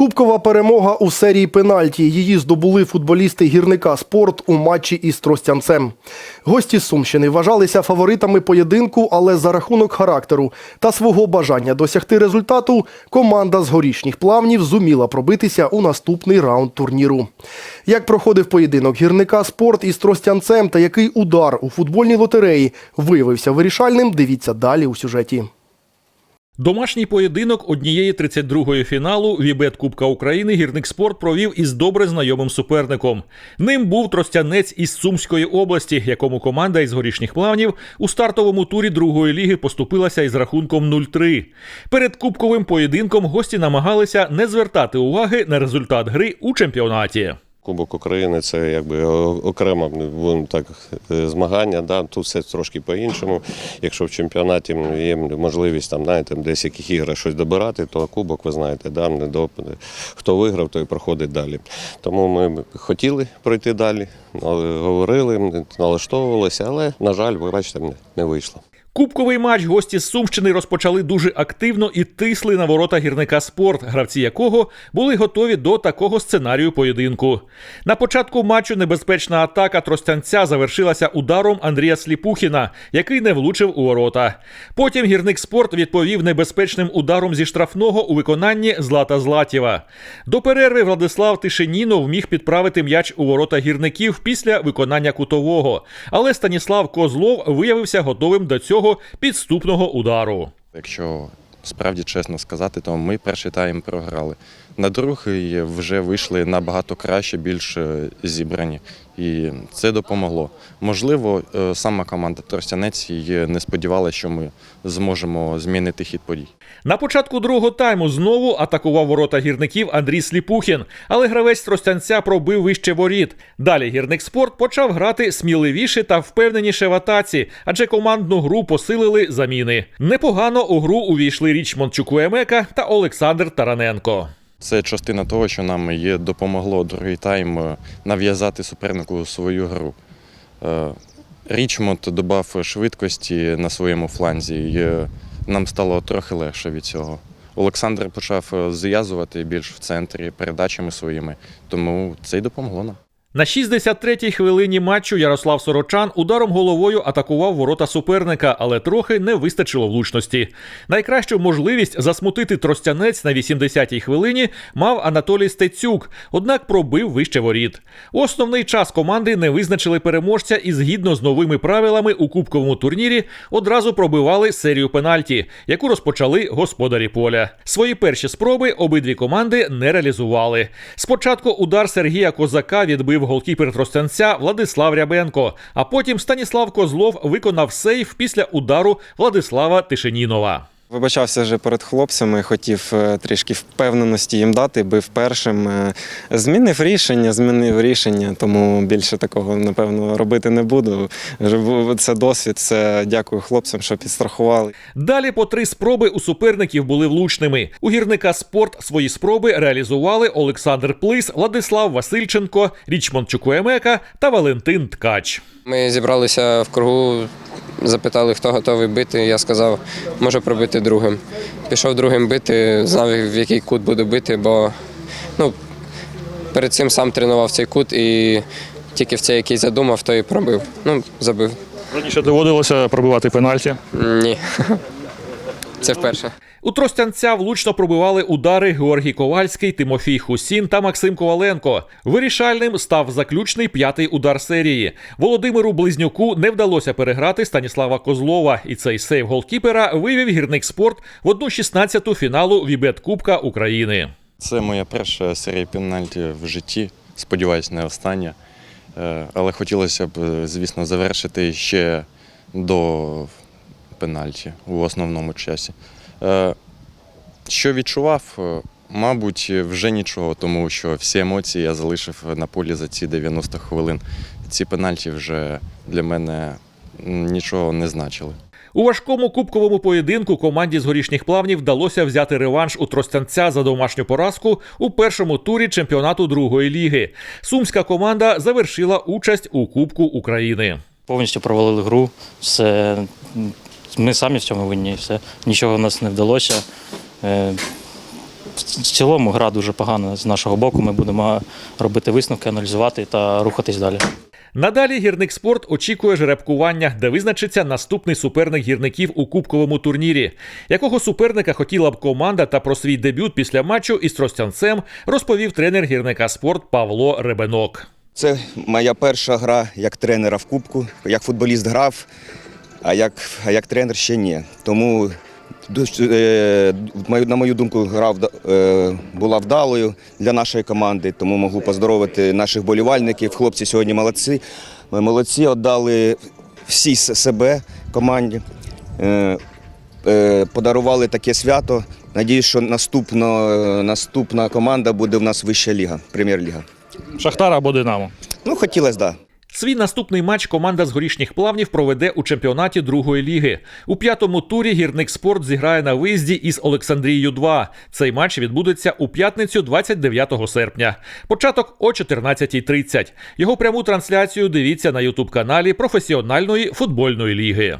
Кубкова перемога у серії пенальті. Її здобули футболісти гірника спорт у матчі із Тростянцем. Гості Сумщини вважалися фаворитами поєдинку, але за рахунок характеру та свого бажання досягти результату команда з горішніх плавнів зуміла пробитися у наступний раунд турніру. Як проходив поєдинок гірника спорт із Тростянцем та який удар у футбольній лотереї виявився вирішальним, дивіться далі у сюжеті. Домашній поєдинок однієї 32-ї фіналу Вібет Кубка України гірник спорт провів із добре знайомим суперником. Ним був Тростянець із Сумської області, якому команда із горішніх плавнів у стартовому турі другої ліги поступилася із рахунком 0-3. Перед кубковим поєдинком гості намагалися не звертати уваги на результат гри у чемпіонаті. Кубок України це якби о- окремо будемо так е, змагання. Да? Тут все трошки по-іншому. Якщо в чемпіонаті є можливість там, знаєте, десь яких іграх щось добирати, то кубок, ви знаєте, да? не до- хто виграв, той проходить далі. Тому ми хотіли пройти далі, говорили, налаштовувалися, але, на жаль, ви бачите, не вийшло. Кубковий матч гості з Сумщини розпочали дуже активно і тисли на ворота гірника спорт, гравці якого були готові до такого сценарію поєдинку. На початку матчу небезпечна атака тростянця завершилася ударом Андрія Сліпухіна, який не влучив у ворота. Потім гірник спорт відповів небезпечним ударом зі штрафного у виконанні Злата Златєва. До перерви Владислав Тишенінов міг підправити м'яч у ворота гірників після виконання кутового, але Станіслав Козлов виявився готовим до цього підступного удару. Якщо справді чесно сказати, то ми перший тайм програли. На другий вже вийшли набагато краще, більш е, зібрані, і це допомогло. Можливо, е, сама команда Тростянець і не сподівалася, що ми зможемо змінити хід подій. На початку другого тайму знову атакував ворота гірників Андрій Сліпухін, але гравець Тростянця пробив вище воріт. Далі гірник спорт почав грати сміливіше та впевненіше в атаці, адже командну гру посилили заміни. Непогано у гру увійшли Річмонд Чукуемека та Олександр Тараненко. Це частина того, що нам є допомогло другий тайм е, нав'язати супернику свою гру. Е, Річмонд додав швидкості на своєму фланзі, і е, нам стало трохи легше від цього. Олександр почав зв'язувати більш в центрі передачами своїми, тому це й допомогло нам. На 63-й хвилині матчу Ярослав Сорочан ударом головою атакував ворота суперника, але трохи не вистачило влучності. Найкращу можливість засмутити тростянець на 80-й хвилині мав Анатолій Стецюк, однак пробив вище воріт. У основний час команди не визначили переможця і згідно з новими правилами у кубковому турнірі одразу пробивали серію пенальті, яку розпочали господарі поля. Свої перші спроби обидві команди не реалізували. Спочатку удар Сергія Козака відбив голкіпер Тростянця Владислав Рябенко, а потім Станіслав Козлов виконав сейф після удару Владислава Тишенінова. Вибачався вже перед хлопцями, хотів е, трішки впевненості їм дати, бив першим. Е, Змінив рішення, змінив рішення, тому більше такого, напевно, робити не буду. Це досвід, це дякую хлопцям, що підстрахували. Далі по три спроби у суперників були влучними. У гірника спорт свої спроби реалізували Олександр Плис, Владислав Васильченко, Річмонд Чукуемека та Валентин Ткач. Ми зібралися в кругу, запитали, хто готовий бити. Я сказав, можу пробити другим. Пішов другим бити, знав, в який кут буду бити, бо ну, перед цим сам тренував цей кут і тільки в цей, який задумав, то і пробив. Ну, забив. Раніше доводилося пробивати пенальті. Ні. Це вперше. У Тростянця влучно пробивали удари Георгій Ковальський, Тимофій Хусін та Максим Коваленко. Вирішальним став заключний п'ятий удар серії. Володимиру Близнюку не вдалося переграти Станіслава Козлова, і цей сейв голкіпера вивів гірник спорт в одну 16-ту фіналу Вібет Кубка України. Це моя перша серія пенальті в житті. Сподіваюсь, не остання. Е, Але хотілося б, звісно, завершити ще до пенальті у основному часі. Е, Що відчував? Е, Мабуть, вже нічого, тому що всі емоції я залишив на полі за ці 90 хвилин. Ці пенальті вже для мене нічого не значили. У важкому кубковому поєдинку команді з горішніх плавнів вдалося взяти реванш у Тростянця за домашню поразку у першому турі чемпіонату другої ліги. Сумська команда завершила участь у Кубку України. повністю провалили гру. Все, ми самі в цьому винні. Все. Нічого в нас не вдалося. Е, в цілому гра дуже погана з нашого боку. Ми будемо робити висновки, аналізувати та рухатись далі. Надалі гірник спорт очікує жеребкування, де визначиться наступний суперник гірників у кубковому турнірі. Якого суперника хотіла б команда та про свій дебют після матчу із Тростянцем розповів тренер гірника спорт Павло Ребенок. Це моя перша гра як тренера в Кубку. Як футболіст грав, а як, а як тренер ще ні. Тому, е, на мою думку, гра е, була вдалою для нашої команди. Тому можу поздоровити наших болівальників. Хлопці сьогодні молодці. Ми молодці, віддали всі себе команді. Е, подарували таке свято. Надіюсь, що наступно, наступна команда буде в нас вища ліга, прем'єр-ліга. Шахтар або Динамо. Ну, хотілося, так. Да. Свій наступний матч команда з горішніх плавнів проведе у чемпіонаті другої ліги. У п'ятому турі гірник спорт зіграє на виїзді із Олександрією 2. Цей матч відбудеться у п'ятницю, 29 серпня. Початок о 14.30. Його пряму трансляцію дивіться на ютуб каналі професіональної футбольної ліги.